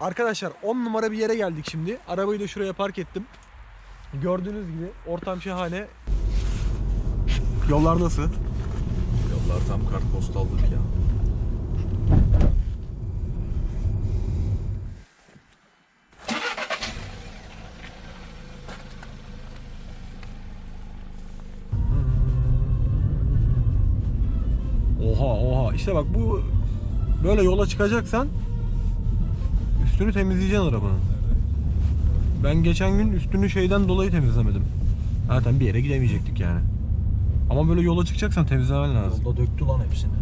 Arkadaşlar 10 numara bir yere geldik şimdi. Arabayı da şuraya park ettim. Gördüğünüz gibi ortam şahane. Yollar nasıl? Yollar tam kartpostallık ya. Oha oha. İşte bak bu böyle yola çıkacaksan üstünü temizleyeceksin arabanın. Ben geçen gün üstünü şeyden dolayı temizlemedim. Zaten bir yere gidemeyecektik yani. Ama böyle yola çıkacaksan temizlemen lazım. Yolda döktü lan hepsini.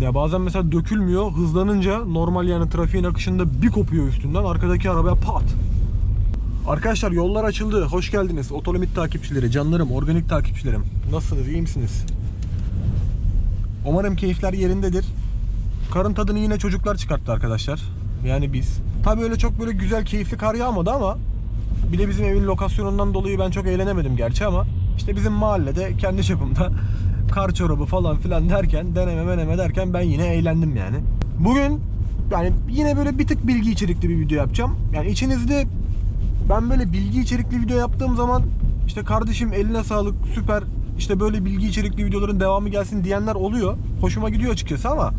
Ya bazen mesela dökülmüyor. Hızlanınca normal yani trafiğin akışında bir kopuyor üstünden. Arkadaki arabaya pat. Arkadaşlar yollar açıldı. Hoş geldiniz. Otolimit takipçileri, canlarım, organik takipçilerim. Nasılsınız? iyi misiniz? Umarım keyifler yerindedir. Karın tadını yine çocuklar çıkarttı arkadaşlar. Yani biz. Tabii öyle çok böyle güzel, keyifli kar yağmadı ama bir de bizim evin lokasyonundan dolayı ben çok eğlenemedim gerçi ama işte bizim mahallede kendi çapımda kar çorabı falan filan derken deneme meneme derken ben yine eğlendim yani. Bugün yani yine böyle bir tık bilgi içerikli bir video yapacağım. Yani içinizde ben böyle bilgi içerikli video yaptığım zaman işte kardeşim eline sağlık süper işte böyle bilgi içerikli videoların devamı gelsin diyenler oluyor. Hoşuma gidiyor açıkçası ama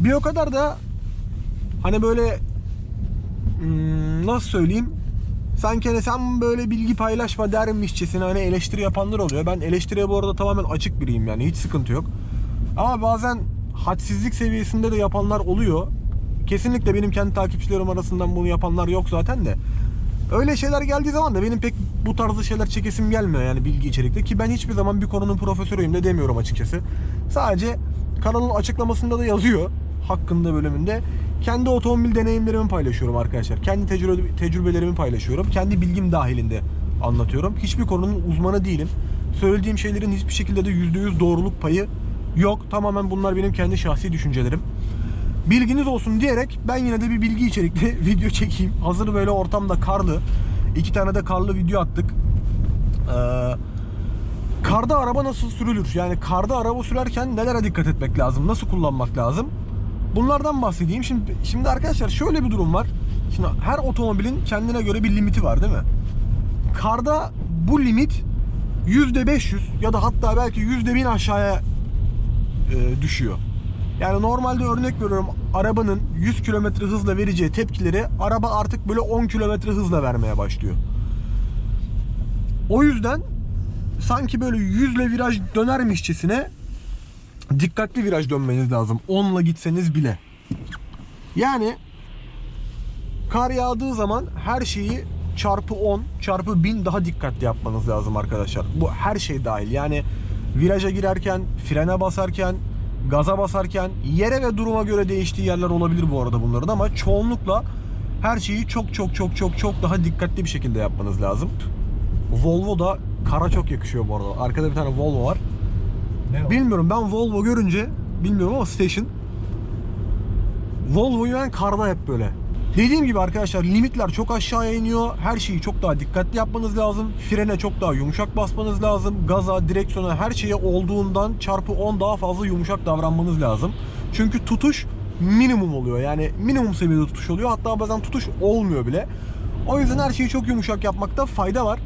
bir o kadar da hani böyle hmm, nasıl söyleyeyim sanki hani sen böyle bilgi paylaşma dermişçesine hani eleştiri yapanlar oluyor. Ben eleştiriye bu arada tamamen açık biriyim yani hiç sıkıntı yok. Ama bazen hadsizlik seviyesinde de yapanlar oluyor. Kesinlikle benim kendi takipçilerim arasından bunu yapanlar yok zaten de. Öyle şeyler geldiği zaman da benim pek bu tarzda şeyler çekesim gelmiyor yani bilgi içerikte ki ben hiçbir zaman bir konunun profesörüyüm de demiyorum açıkçası. Sadece kanalın açıklamasında da yazıyor hakkında bölümünde. Kendi otomobil deneyimlerimi paylaşıyorum arkadaşlar. Kendi tecrübe, tecrübelerimi paylaşıyorum. Kendi bilgim dahilinde anlatıyorum. Hiçbir konunun uzmanı değilim. Söylediğim şeylerin hiçbir şekilde de %100 doğruluk payı yok. Tamamen bunlar benim kendi şahsi düşüncelerim. Bilginiz olsun diyerek ben yine de bir bilgi içerikli video çekeyim. Hazır böyle ortamda karlı. iki tane de karlı video attık. Ee, karda araba nasıl sürülür? Yani karda araba sürerken nelere dikkat etmek lazım? Nasıl kullanmak lazım? Bunlardan bahsedeyim. Şimdi şimdi arkadaşlar şöyle bir durum var. Şimdi her otomobilin kendine göre bir limiti var değil mi? Karda bu limit %500 ya da hatta belki %1000 aşağıya e, düşüyor. Yani normalde örnek veriyorum arabanın 100 km hızla vereceği tepkileri araba artık böyle 10 km hızla vermeye başlıyor. O yüzden sanki böyle 100 ile viraj dönermişçesine dikkatli viraj dönmeniz lazım. 10 ile gitseniz bile. Yani kar yağdığı zaman her şeyi çarpı 10 çarpı 1000 daha dikkatli yapmanız lazım arkadaşlar. Bu her şey dahil. Yani viraja girerken, frene basarken, gaza basarken yere ve duruma göre değiştiği yerler olabilir bu arada bunların ama çoğunlukla her şeyi çok çok çok çok çok daha dikkatli bir şekilde yapmanız lazım. Volvo da kara çok yakışıyor bu arada. Arkada bir tane Volvo var. Ne? Bilmiyorum ben Volvo görünce bilmiyorum ama station Volvo'yu ben karda hep böyle. Dediğim gibi arkadaşlar limitler çok aşağıya iniyor. Her şeyi çok daha dikkatli yapmanız lazım. Frene çok daha yumuşak basmanız lazım. Gaza, direksiyona her şeye olduğundan çarpı 10 daha fazla yumuşak davranmanız lazım. Çünkü tutuş minimum oluyor. Yani minimum seviyede tutuş oluyor. Hatta bazen tutuş olmuyor bile. O yüzden her şeyi çok yumuşak yapmakta fayda var.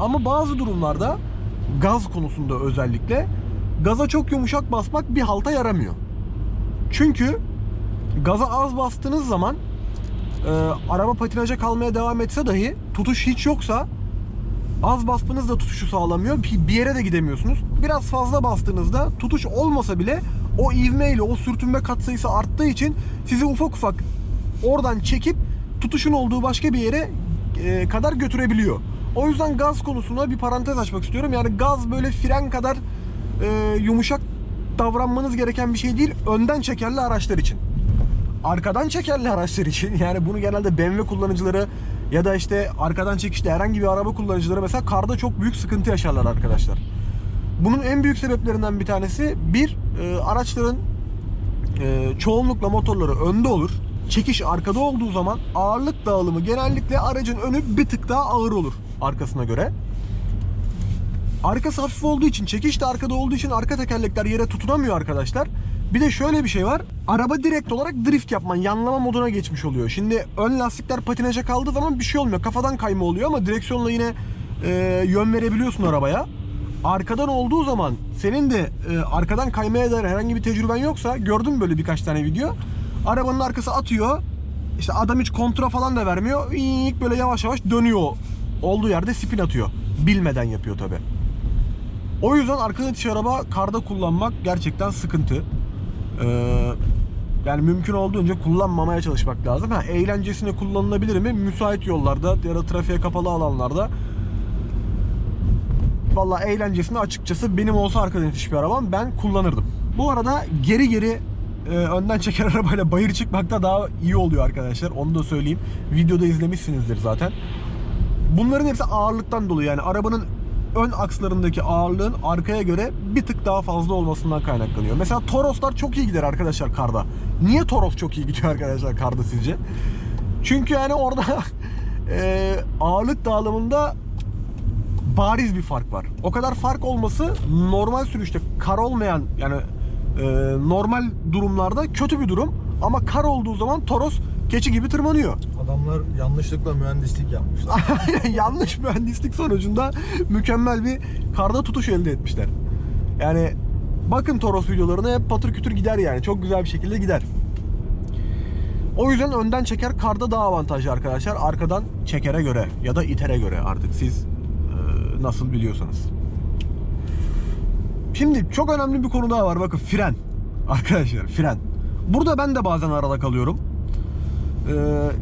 Ama bazı durumlarda gaz konusunda özellikle gaza çok yumuşak basmak bir halta yaramıyor. Çünkü gaza az bastığınız zaman e, araba patinaja kalmaya devam etse dahi tutuş hiç yoksa az basmanız da tutuşu sağlamıyor. Bir yere de gidemiyorsunuz. Biraz fazla bastığınızda tutuş olmasa bile o ivmeyle o sürtünme katsayısı arttığı için sizi ufak ufak oradan çekip tutuşun olduğu başka bir yere e, kadar götürebiliyor. O yüzden gaz konusuna bir parantez açmak istiyorum. Yani gaz böyle fren kadar e, yumuşak davranmanız gereken bir şey değil. Önden çekerli araçlar için. Arkadan çekerli araçlar için yani bunu genelde BMW kullanıcıları ya da işte arkadan çekişli herhangi bir araba kullanıcıları mesela karda çok büyük sıkıntı yaşarlar arkadaşlar. Bunun en büyük sebeplerinden bir tanesi bir e, araçların e, çoğunlukla motorları önde olur. Çekiş arkada olduğu zaman ağırlık dağılımı genellikle aracın önü bir tık daha ağır olur arkasına göre. Arkası hafif olduğu için, çekiş de arkada olduğu için arka tekerlekler yere tutunamıyor arkadaşlar. Bir de şöyle bir şey var. Araba direkt olarak drift yapman, yanlama moduna geçmiş oluyor. Şimdi ön lastikler patinaja kaldığı zaman bir şey olmuyor. Kafadan kayma oluyor ama direksiyonla yine e, yön verebiliyorsun arabaya. Arkadan olduğu zaman senin de e, arkadan kaymaya dair herhangi bir tecrüben yoksa gördüm böyle birkaç tane video. Arabanın arkası atıyor. İşte adam hiç kontra falan da vermiyor. İlk böyle yavaş yavaş dönüyor. Olduğu yerde spin atıyor. Bilmeden yapıyor tabi. O yüzden arkadan itiş araba karda kullanmak gerçekten sıkıntı. Ee, yani mümkün olduğunca kullanmamaya çalışmak lazım. Ha, eğlencesine kullanılabilir mi? Müsait yollarda ya da trafiğe kapalı alanlarda. Valla eğlencesine açıkçası benim olsa arkadan itiş bir arabam ben kullanırdım. Bu arada geri geri e, önden çeker arabayla bayır çıkmakta daha iyi oluyor arkadaşlar. Onu da söyleyeyim. Videoda izlemişsinizdir zaten. Bunların hepsi ağırlıktan dolayı yani arabanın ön akslarındaki ağırlığın arkaya göre bir tık daha fazla olmasından kaynaklanıyor. Mesela Toroslar çok iyi gider arkadaşlar karda. Niye Toros çok iyi gidiyor arkadaşlar karda sizce? Çünkü yani orada e, ağırlık dağılımında bariz bir fark var. O kadar fark olması normal sürüşte kar olmayan yani e, normal durumlarda kötü bir durum. Ama kar olduğu zaman Toros keçi gibi tırmanıyor. Adamlar yanlışlıkla mühendislik yapmışlar. yanlış mühendislik sonucunda mükemmel bir karda tutuş elde etmişler. Yani bakın Toros videolarına hep patır kütür gider yani. Çok güzel bir şekilde gider. O yüzden önden çeker karda daha avantajlı arkadaşlar. Arkadan çekere göre ya da itere göre artık siz e, nasıl biliyorsanız. Şimdi çok önemli bir konu daha var. Bakın fren. Arkadaşlar fren. Burada ben de bazen arada kalıyorum. Ee,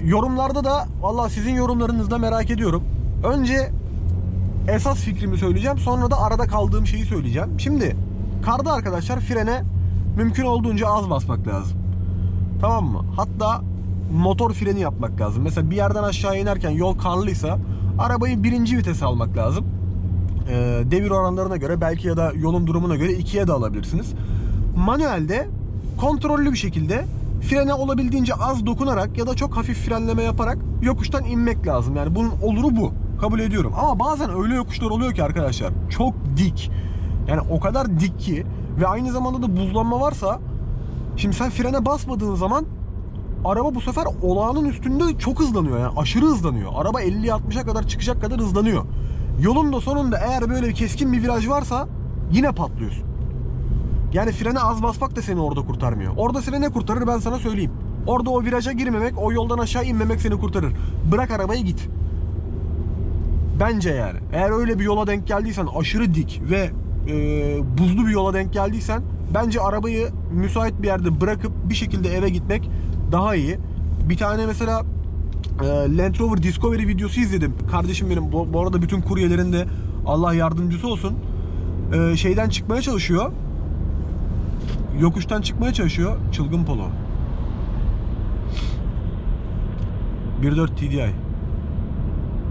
yorumlarda da valla sizin yorumlarınızı da merak ediyorum. Önce esas fikrimi söyleyeceğim. Sonra da arada kaldığım şeyi söyleyeceğim. Şimdi karda arkadaşlar frene mümkün olduğunca az basmak lazım. Tamam mı? Hatta motor freni yapmak lazım. Mesela bir yerden aşağı inerken yol karlıysa arabayı birinci vitese almak lazım. Ee, devir oranlarına göre belki ya da yolun durumuna göre ikiye de alabilirsiniz. Manuelde kontrollü bir şekilde frene olabildiğince az dokunarak ya da çok hafif frenleme yaparak yokuştan inmek lazım. Yani bunun oluru bu. Kabul ediyorum. Ama bazen öyle yokuşlar oluyor ki arkadaşlar çok dik. Yani o kadar dik ki ve aynı zamanda da buzlanma varsa şimdi sen frene basmadığın zaman araba bu sefer olağanın üstünde çok hızlanıyor yani aşırı hızlanıyor. Araba 50-60'a kadar çıkacak kadar hızlanıyor. Yolun da sonunda eğer böyle bir keskin bir viraj varsa yine patlıyorsun. Yani frene az basmak da seni orada kurtarmıyor. Orada seni ne kurtarır ben sana söyleyeyim. Orada o viraja girmemek, o yoldan aşağı inmemek seni kurtarır. Bırak arabayı git. Bence yani. Eğer öyle bir yola denk geldiysen aşırı dik ve e, buzlu bir yola denk geldiysen bence arabayı müsait bir yerde bırakıp bir şekilde eve gitmek daha iyi. Bir tane mesela e, Land Rover Discovery videosu izledim. Kardeşim benim bu, bu arada bütün kuryelerin de Allah yardımcısı olsun. E, şeyden çıkmaya çalışıyor. Yokuştan çıkmaya çalışıyor. Çılgın Polo. 1.4 TDI.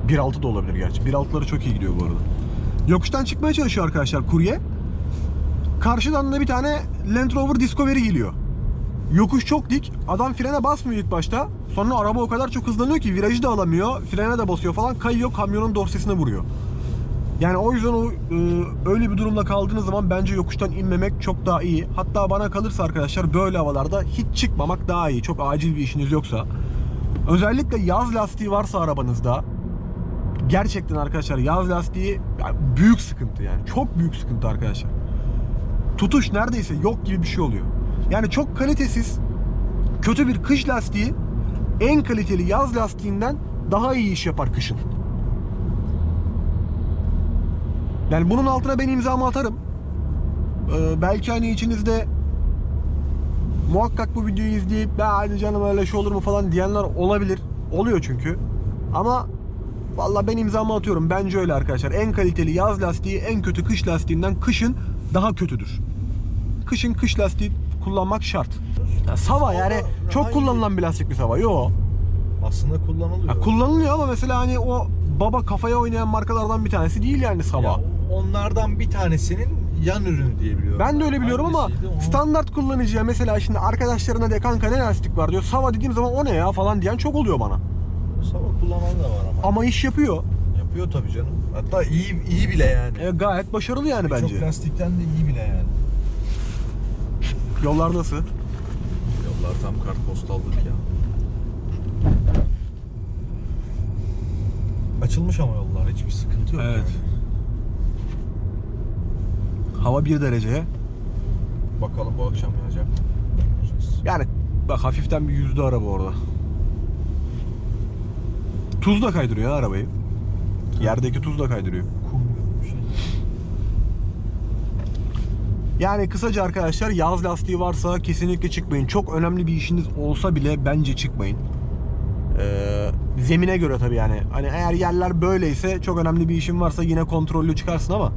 1.6 da olabilir gerçi. 1.6'ları çok iyi gidiyor bu arada. Yokuştan çıkmaya çalışıyor arkadaşlar kurye. Karşıdan da bir tane Land Rover Discovery geliyor. Yokuş çok dik. Adam frene basmıyor ilk başta. Sonra araba o kadar çok hızlanıyor ki virajı da alamıyor. Frene de basıyor falan. Kayıyor kamyonun dorsesine vuruyor. Yani o yüzden o e, öyle bir durumda kaldığınız zaman bence yokuştan inmemek çok daha iyi. Hatta bana kalırsa arkadaşlar böyle havalarda hiç çıkmamak daha iyi. Çok acil bir işiniz yoksa. Özellikle yaz lastiği varsa arabanızda gerçekten arkadaşlar yaz lastiği yani büyük sıkıntı yani. Çok büyük sıkıntı arkadaşlar. Tutuş neredeyse yok gibi bir şey oluyor. Yani çok kalitesiz kötü bir kış lastiği en kaliteli yaz lastiğinden daha iyi iş yapar kışın. Yani bunun altına ben imzamı atarım. Ee, belki hani içinizde muhakkak bu videoyu izleyip ben hadi canım öyle şey olur mu falan diyenler olabilir. Oluyor çünkü. Ama valla ben imzamı atıyorum. Bence öyle arkadaşlar. En kaliteli yaz lastiği en kötü kış lastiğinden kışın daha kötüdür. Kışın kış lastiği kullanmak şart. Ya Sava yani çok kullanılan bir lastik mi Sava? Yo. Aslında kullanılıyor. Ya kullanılıyor ama mesela hani o baba kafaya oynayan markalardan bir tanesi değil yani Sava. Ya onlardan bir tanesinin yan ürünü diye biliyorum. Ben de öyle biliyorum ama Hangisiydi onu- standart kullanıcıya mesela şimdi arkadaşlarına de kanka ne lastik var diyor. Sava dediğim zaman o ne ya falan diyen çok oluyor bana. Sava kullanan da var ama. Ama iş yapıyor. Yapıyor tabii canım. Hatta iyi iyi bile yani. E, gayet başarılı yani bence. Çok lastikten de iyi bile yani. Yollar nasıl? Yollar tam kartpostallık ya. Açılmış ama yollar hiçbir sıkıntı yok. Evet. yani. Hava 1 derece. Bakalım bu akşam yağacak. Yani bak hafiften bir yüzde araba orada. Tuz da kaydırıyor ya arabayı. Yerdeki tuz da kaydırıyor. Şey. Yani kısaca arkadaşlar yaz lastiği varsa kesinlikle çıkmayın. Çok önemli bir işiniz olsa bile bence çıkmayın. Ee, zemine göre tabii yani. Hani eğer yerler böyleyse çok önemli bir işin varsa yine kontrollü çıkarsın ama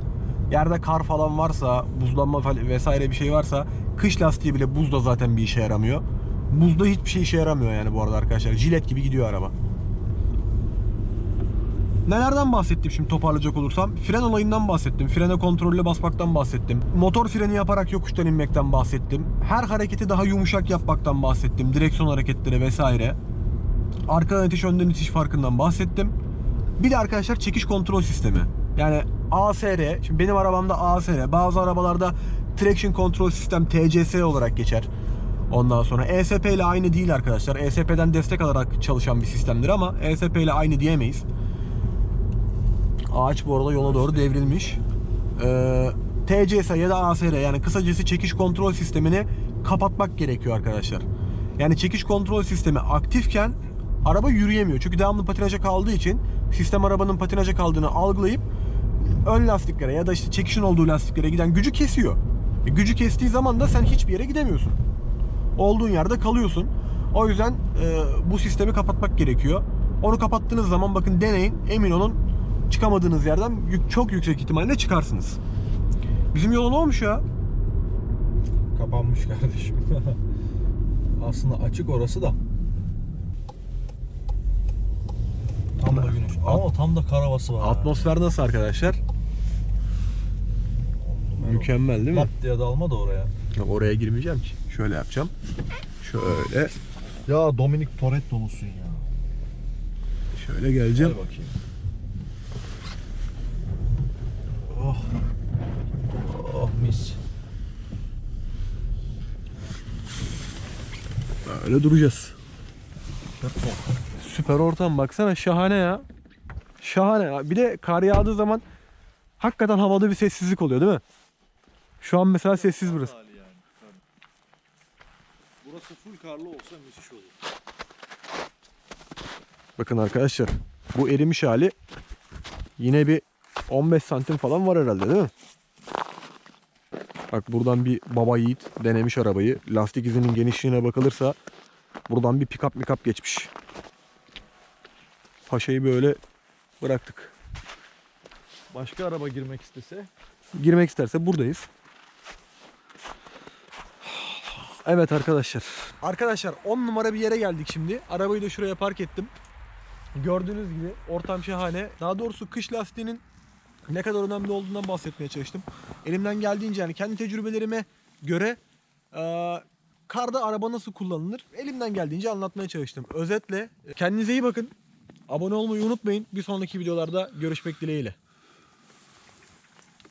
yerde kar falan varsa, buzlanma falan vesaire bir şey varsa kış lastiği bile buzda zaten bir işe yaramıyor. Buzda hiçbir şey işe yaramıyor yani bu arada arkadaşlar. Jilet gibi gidiyor araba. Nelerden bahsettim şimdi toparlayacak olursam? Fren olayından bahsettim. Frene kontrollü basmaktan bahsettim. Motor freni yaparak yokuştan inmekten bahsettim. Her hareketi daha yumuşak yapmaktan bahsettim. Direksiyon hareketleri vesaire. Arkadan itiş önden itiş farkından bahsettim. Bir de arkadaşlar çekiş kontrol sistemi. Yani ASR, şimdi benim arabamda ASR, bazı arabalarda Traction Control System TCS olarak geçer. Ondan sonra ESP ile aynı değil arkadaşlar. ESP'den destek alarak çalışan bir sistemdir ama ESP ile aynı diyemeyiz. Ağaç bu arada yola doğru devrilmiş. Ee, TCS ya da ASR yani kısacası çekiş kontrol sistemini kapatmak gerekiyor arkadaşlar. Yani çekiş kontrol sistemi aktifken araba yürüyemiyor. Çünkü devamlı patinaja kaldığı için sistem arabanın patinaja kaldığını algılayıp ön lastiklere ya da işte çekişin olduğu lastiklere giden gücü kesiyor. E, gücü kestiği zaman da sen hiçbir yere gidemiyorsun. Olduğun yerde kalıyorsun. O yüzden e, bu sistemi kapatmak gerekiyor. Onu kapattığınız zaman bakın deneyin emin olun çıkamadığınız yerden çok yüksek ihtimalle çıkarsınız. Bizim yolun olmuş ya. Kapanmış kardeşim. Aslında açık orası da. Tam da güneş. Ama tam da kar havası var. Atmosfer nasıl arkadaşlar? Mükemmel değil mi? Lap diye dalma da oraya. Yok, oraya girmeyeceğim ki. Şöyle yapacağım. Şöyle. Ya Dominik Toretto'lusun ya. Şöyle geleceğim. Gel bakayım. Oh. Oh mis. Böyle duracağız. Süper ortam baksana şahane ya. Şahane ya. Bir de kar yağdığı zaman hakikaten havada bir sessizlik oluyor değil mi? Şu an mesela sessiz burası. yani. Burası full karlı olsa müthiş olur. Bakın arkadaşlar bu erimiş hali yine bir 15 santim falan var herhalde değil mi? Bak buradan bir baba yiğit denemiş arabayı. Lastik izinin genişliğine bakılırsa buradan bir pick-up pick geçmiş. Paşayı böyle bıraktık. Başka araba girmek istese Girmek isterse buradayız. Evet arkadaşlar. Arkadaşlar 10 numara bir yere geldik şimdi. Arabayı da şuraya park ettim. Gördüğünüz gibi ortam şahane. Daha doğrusu kış lastiğinin ne kadar önemli olduğundan bahsetmeye çalıştım. Elimden geldiğince yani kendi tecrübelerime göre eee, karda araba nasıl kullanılır elimden geldiğince anlatmaya çalıştım. Özetle kendinize iyi bakın. Abone olmayı unutmayın. Bir sonraki videolarda görüşmek dileğiyle.